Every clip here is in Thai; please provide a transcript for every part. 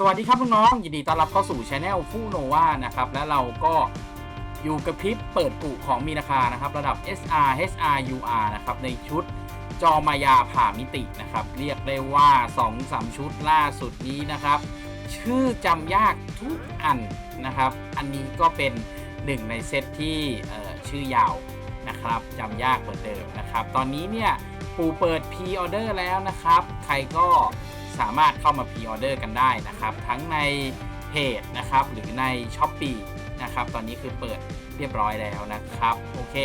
สวัสดีครับน้องๆยินดีต้อนรับเข้าสู่ช anel ฟูโนวานะครับ และเราก็อยู่กับคลิปเปิดกุของมีนาคานะครับ ระดับ SR HR UR นะครับ ในชุดจอมายาผ่ามิตินะครับ เรียกได้ว่า2-3ชุดล่าสุดนี้นะครับ ชื่อจำยากทุกอันนะครับ อันนี้ก็เป็นหนึ่งในเซตที่ชื่อยาวนะครับจำยากเหมือนเดิมนะครับ ตอนนี้เนี่ยปูเปิด p ีออเดอร์แล้วนะครับ ใครก็ สามารถเข้ามา p ีออเดอร์กันได้นะครับ ทั้งในเพจนะครับหรือใน s h อ p e e นะครับตอนนี้คือเปิดเรียบร้อยแล้วนะครับโอเค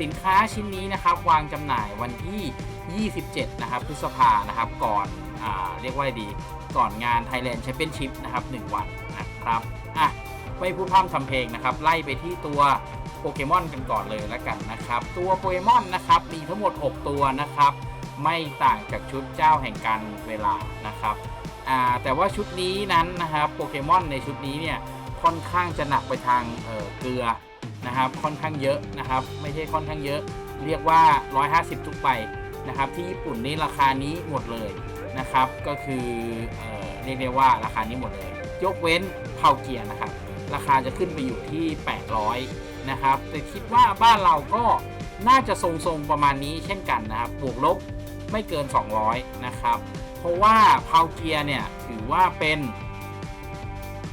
สินค้าชิ้นนี้นะครับวางจำหน่ายวันที่ 27 นะครับพฤษภานะครับก่อนอ่าเรียกว่าดีก่อนงาน Thailand Championship นะครับ 1 วันนะครับอะไม่พูดพร่ำทำเพลงนะครับ ไล่ไปที่ตัวโปเกมอนกันก่อนเลยแล้วกันนะครับ ตัวโปเกมอนนะครับมีทั้งหมด 6 ตัวนะครับ ไม่ต่างจากชุดเจ้าแห่งการเวลานะครับแต่ว่าชุดนี้นั้นนะครับโปเกมอนในชุดนี้เนี่ยค่อนข้างจะหนักไปทางเเกลือนะครับค่อนข้างเยอะนะครับ ไม่ใช่ค่อนข้างเยอะ เรียกว่า 150 ทุกใบนะครับ ที่ญี่ปุ่นนี่ราคานี้หมดเลยนะครับ ก็คือเออเรียกได้ว่าราคานี้หมดเลย ยกเว้นเพาเกียร์นะครับ ราคาจะขึ้นไปอยู่ที่ 800 นะครับ แต่คิดว่าบ้านเราก็น่าจะทรงๆประมาณนี้เช่นกันนะครับ บวกลบ ไม่เกิน 200 นะครับ เพราะว่าพาวเกียร์เนี่ยถือว่าเป็น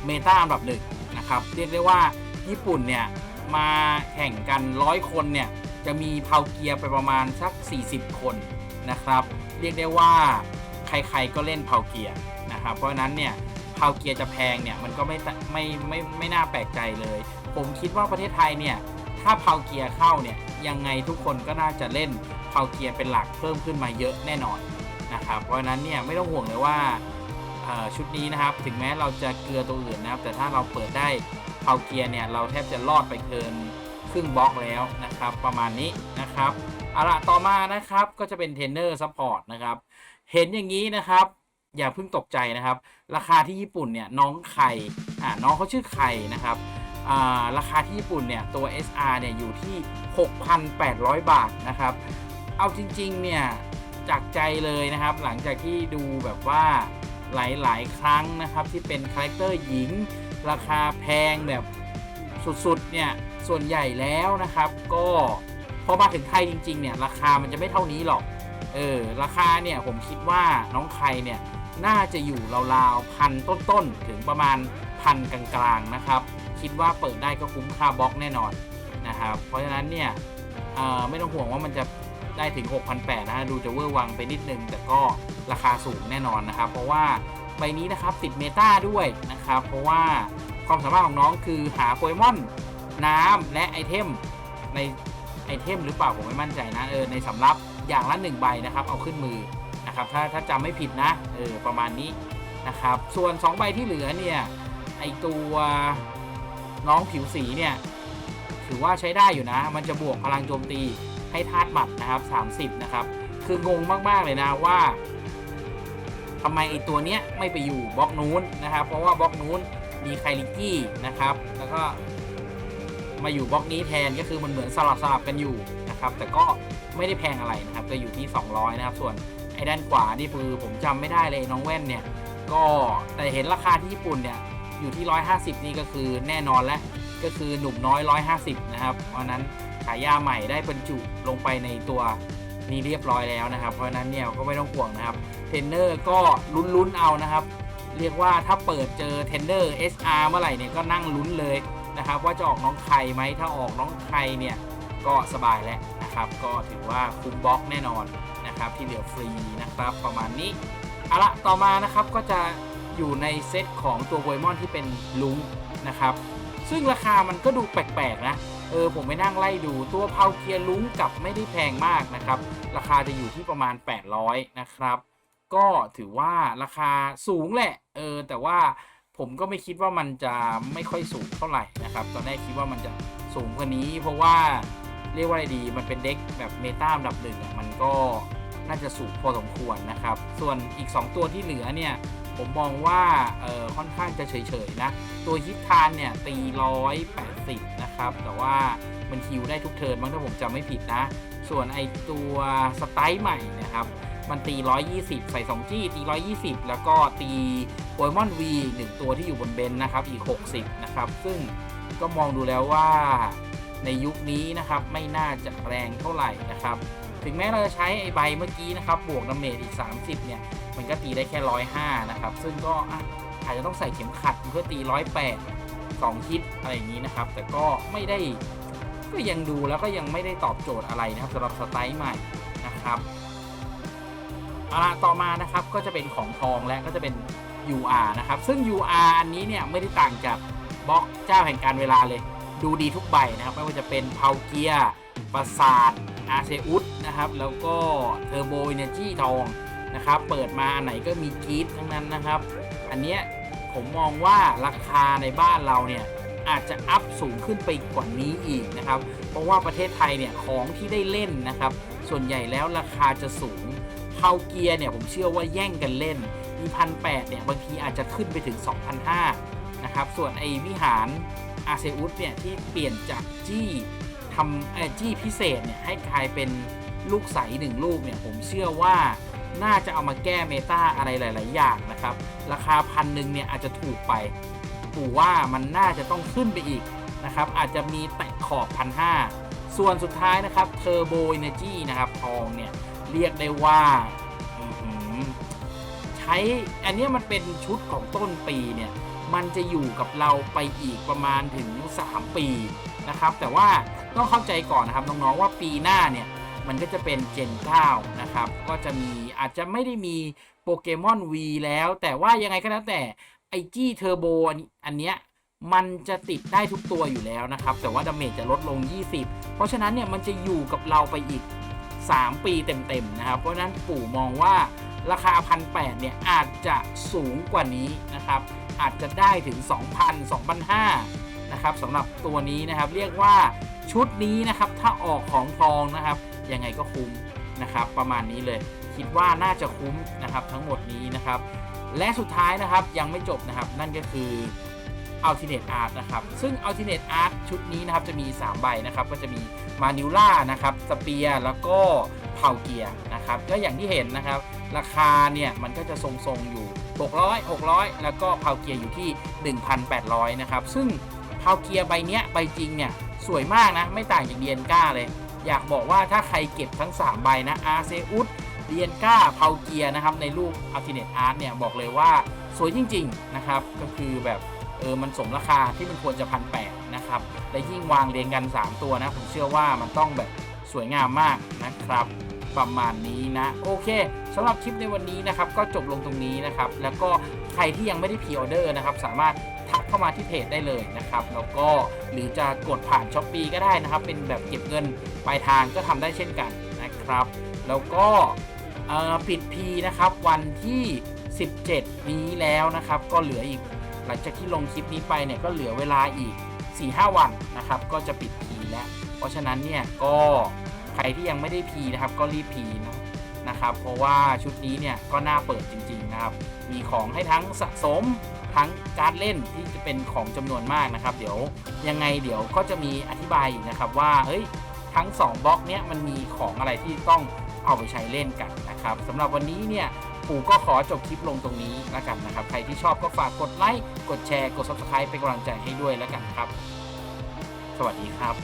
เมตาอันดับหนึ่งนะครับ เรียกได้ว่าญี่ปุ่นเนี่ยมาแข่งกันร้อยคนเนี่ยจะมีพาวเกียร์ไปประมาณสัก 40 คนนะครับ เรียกได้ว่าใครๆก็เล่นพาวเกียร์นะครับ เพราะนั้นเนี่ยพาวเกียร์จะแพงเนี่ยมันก็ไม่ไม่ไม่ไม่น่าแปลกใจเลย ผมคิดว่าประเทศไทยเนี่ยถ้าพาวเกียร์เข้าเนี่ยยังไงทุกคนก็น่าจะเล่น พาเกียร์เป็นหลักเพิ่มขึ้นมาเยอะแน่นอนนะครับเพราะนั้นเนี่ยไม่ต้องห่วงเลยว่าชุดนี้นะครับถึงแม้เราจะเกลือตัวอื่นนะครับ แต่ถ้าเราเปิดได้พาเกียร์เนี่ยเราแทบจะรอดไปเกินครึ่งบล็อกแล้วนะครับ ประมาณนี้นะครับเอาละต่อมานะครับก็จะเป็นเทรนเนอร์ซัพพอร์ตนะครับเห็นอย่างนี้นะครับอย่าเพิ่งตกใจนะครับ ราคาที่ญี่ปุ่นเนี่ยน้องไข่อ่าน้องเขาชื่อไข่นะครับอ่าราคาที่ญี่ปุ่นเนี่ยตัว SR เนี่ยอยู่ที่ 6,800 บาทนะครับ เอาจริงๆเนี่ยจากใจเลยนะครับ หลังจากที่ดูแบบว่าหลายๆ ครั้งนะครับที่เป็นคาแรคเตอร์หญิง ราคาแพงแบบสุดๆเนี่ยส่วนใหญ่แล้วนะครับก็พอมาถึงไทยจริงๆเนี่ยราคามันจะไม่เท่านี้หรอกเออราคาเนี่ยผมคิดว่าน้องไข่เนี่ยน่าจะอยู่ราวๆพันต้นๆถึงประมาณพันกลางๆนะครับ คิดว่าเปิดได้ก็คุ้มค่าบล็อกแน่นอนนะครับเพราะฉะนั้นเนี่ยไม่ต้องห่วงว่ามันจะ ได้ถึง 6,800นะฮะดูจะเวอร์วังไปนิดนึง แต่ก็ราคาสูงแน่นอนนะครับ เพราะว่าใบนี้นะครับติดเมตาด้วยนะครับ เพราะว่าความสามารถของน้องคือหาโปเกมอนน้ำและไอเทมในไอเทมหรือเปล่าผมไม่มั่นใจนะเออในสำรับอย่างละ1ใบนะครับ เอาขึ้นมือนะครับถ้าถ้าจำไม่ผิดนะเออประมาณนี้นะครับ ส่วน 2 ใบที่เหลือเนี่ยไอตัวน้องผิวสีเนี่ยถือว่าใช้ได้อยู่นะ มันจะบวกพลังโจมตี ให้ธาตุหมัดนะครับ 30 นะครับ คืองงมาก ๆ เลยนะว่าทำไมไอตัวเนี้ยไม่ไปอยู่บล็อกนู้นนะครับ เพราะว่าบล็อกนู้นมีไคลิกี้นะครับ แล้วก็มาอยู่บล็อกนี้แทนก็คือมันเหมือนสลับสลับกันอยู่นะครับ แต่ก็ไม่ได้แพงอะไรนะครับจะอยู่ที่ 200 นะครับ ส่วนไอ้ด้านขวานี่คือผมจำไม่ได้เลยน้องแว่นเนี่ย ก็แต่เห็นราคาที่ญี่ปุ่นเนี่ยอยู่ที่ 150 นี่ก็คือแน่นอนแล้วก็คือหนุ่มน้อย 150 นะครับ เพราะนั้น ฉายาใหม่ได้บรรจุลงไปในตัวนี้เรียบร้อยแล้วนะครับ เพราะนั้นเนี่ยก็ไม่ต้องห่วงนะครับเทรนเนอร์ก็ลุ้นๆเอานะครับ เรียกว่าถ้าเปิดเจอเทรนเนอร์ SR เมื่อไหร่เนี่ยก็นั่งลุ้นเลยนะครับว่าจะออกน้องใครไหมถ้าออกน้องใครเนี่ยก็สบายแล้วนะครับ ก็ถือว่าคุ้มบล็อกแน่นอนนะครับที่เหลือฟรีนะครับประมาณนี้เอาละต่อมานะครับก็จะอยู่ในเซตของตัวโปเกมอนที่เป็นลุงนะครับ ซึ่งราคามันก็ดูแปลกๆนะ เออผมไปนั่งไล่ดูตัวเพาเกียร์ลุ้งกับไม่ได้แพงมากนะครับ ราคาจะอยู่ที่ประมาณ 800 นะครับ ก็ถือว่าราคาสูงแหละ เออแต่ว่าผมก็ไม่คิดว่ามันจะไม่ค่อยสูงเท่าไหร่นะครับ ตอนแรกคิดว่ามันจะสูงกว่านี้เพราะว่าเรียกว่าอะไรดี มันเป็นเด็กแบบเมตาอันดับหนึ่งอะมันก็น่าจะสูงพอสมควรนะครับ ส่วนอีก 2 ตัวที่เหลือเนี่ย ผมมองว่าเออค่อนข้างจะเฉยๆนะ ตัวฮิตทานเนี่ยตีร้อยแปดสิบนะครับ แต่ว่ามันคิวได้ทุกเทิร์นมั้งถ้าผมจำไม่ผิดนะ ส่วนไอตัวสไตล์ใหม่นะครับ มันตี 120 ใส่2จี้ตี 120 แล้วก็ตีโปเกมอนวีหนึ่งตัวที่อยู่บนเบนนะครับ อีก 60 นะครับ ซึ่งก็มองดูแล้วว่าในยุคนี้นะครับไม่น่าจะแรงเท่าไหร่นะครับ ถึงแม้เราจะใช้ไอใบเมื่อกี้นะครับ บวกดาเมจอีก 30 เนี่ย มันก็ตีได้แค่105นะครับ ซึ่งก็อาจจะต้องใส่เข็มขัดเพื่อตี108 2ฮิตอะไรอย่างนี้นะครับ แต่ก็ไม่ได้ก็ยังดูแล้วก็ยังไม่ได้ตอบโจทย์อะไรนะครับสำหรับสไตล์ใหม่นะครับเอาละต่อมานะครับก็จะเป็นของทองและก็จะเป็น UR นะครับ ซึ่ง UR อันนี้เนี่ยไม่ได้ต่างจากบล็อกเจ้าแห่งการเวลาเลย ดูดีทุกใบนะครับ ไม่ว่าจะเป็นเพาเกียปราสาทอาเซอุสนะครับ แล้วก็เทอร์โบเอเนจีทอง นะครับ เปิดมาอันไหนก็มีกรีดทั้งนั้นนะครับ อันเนี้ยผมมองว่าราคาในบ้านเราเนี่ยอาจจะอัพสูงขึ้นไปกว่านี้อีกนะครับ เพราะว่าประเทศไทยเนี่ยของที่ได้เล่นนะครับ ส่วนใหญ่แล้วราคาจะสูงเพาเกียร์เนี่ยผมเชื่อว่าแย่งกันเล่นมีพันแเนี่ยบางทีอาจจะขึ้นไปถึง 2,500นะครับ ส่วนไอวิหารอาเซอุสเนี่ยที่เปลี่ยนจากจี้ทำเออจี้พิเศษเนี่ยให้กลายเป็นลูกใสหนึ่งลูกเนี่ยผมเชื่อว่า น่าจะเอามาแก้เมตาอะไรหลาย ๆ อย่างนะครับ ราคาพันหนึ่งเนี่ยอาจจะถูกไปปู่ว่ามันน่าจะต้องขึ้นไปอีกนะครับ อาจจะมีแตะขอบพันห้าส่วนสุดท้ายนะครับเทอร์โบเอเนจีนะครับทองเนี่ยเรียกได้ว่าใช้อันนี้มันเป็นชุดของต้นปีเนี่ยมันจะอยู่กับเราไปอีกประมาณถึง 3 ปีนะครับ แต่ว่าต้องเข้าใจก่อนนะครับน้องๆว่าปีหน้าเนี่ย มันก็จะเป็นเจน9นะครับ ก็จะมีอาจจะไม่ได้มีโปเกมอน V แล้ว แต่ว่ายังไงก็แล้วแต่ไอจี้เทอร์โบอันเนี้ยมันจะติดได้ทุกตัวอยู่แล้วนะครับ แต่ว่าดาเมจจะลดลง 20 เพราะฉะนั้นเนี่ยมันจะอยู่กับเราไปอีก 3 ปีเต็มๆนะครับ เพราะฉะนั้นปู่มองว่าราคาพันแเนี่ยอาจจะสูงกว่านี้นะครับ อาจจะได้ถึง 2,000 2,500 นะครับสำหรับตัวนี้นะครับ เรียกว่าชุดนี้นะครับ ถ้าออกของทองนะครับ ยังไงก็คุ้มนะครับ ประมาณนี้เลยคิดว่าน่าจะคุ้มนะครับทั้งหมดนี้นะครับ และสุดท้ายนะครับยังไม่จบนะครับ นั่นก็คือ Alternate Art นะครับ ซึ่ง Alternate Art ชุดนี้นะครับจะมี 3 ใบนะครับ ก็จะมีมานิล่านะครับสเปียแล้วก็เผาเกียร์นะครับ ก็อย่างที่เห็นนะครับ ราคาเนี่ยมันก็จะทรงๆอยู่ 600 600 แล้วก็เผาเกียร์อยู่ที่ 1,800 นะครับ ซึ่งเผาเกียร์ใบเนี้ยใบจริงเนี่ยสวยมากนะ ไม่ต่างจากเดียนก้าเลย อยากบอกว่าถ้าใครเก็บทั้ง 3 ใบนะอาเซอุสเดียนก้าเผาเกียนะครับ ในรูป Alternate Art เนี่ย บอกเลยว่าสวยจริง ๆ นะครับ ก็คือแบบเออมันสมราคาที่มันควรจะพันแปดนะครับ และยิ่งวางเรียงกัน 3 ตัวนะ ผมเชื่อว่ามันต้องแบบสวยงามมากนะครับ ประมาณนี้นะ โอเคสำหรับคลิปในวันนี้นะครับ ก็จบลงตรงนี้นะครับ แล้วก็ใครที่ยังไม่ได้พรีออเดอร์นะครับ สามารถ ทักเข้ามาที่เพจได้เลยนะครับแล้วก็หรือจะกดผ่านช้อปปีก็ได้นะครับ เป็นแบบเก็บเงินปลายทางก็ทำได้เช่นกันนะครับ แล้วก็ปิดพีนะครับวันที่ 17 นี้แล้วนะครับ ก็เหลืออีกหลังจากที่ลงคลิปนี้ไปเนี่ยก็เหลือเวลาอีก 4-5 วันนะครับ ก็จะปิดพีแล้ว เพราะฉะนั้นเนี่ยก็ใครที่ยังไม่ได้พีนะครับ ก็รีบพีนะนะครับ เพราะว่าชุดนี้เนี่ยก็น่าเปิดจริง ๆนะครับ มีของให้ทั้งสะสม ทั้งการเล่นที่จะเป็นของจำนวนมากนะครับ เดี๋ยวยังไงเดี๋ยวก็จะมีอธิบายนะครับว่าเฮ้ยทั้ง 2บล็อกเนี้ยมันมีของอะไรที่ต้องเอาไปใช้เล่นกันนะครับสำหรับวันนี้เนี่ยปู่ก็ขอจบคลิปลงตรงนี้แล้วกันนะครับ ใครที่ชอบก็ฝากกดไลค์กดแชร์กด subscribe เป็นกำลังใจให้ด้วยแล้วกันครับ สวัสดีครับ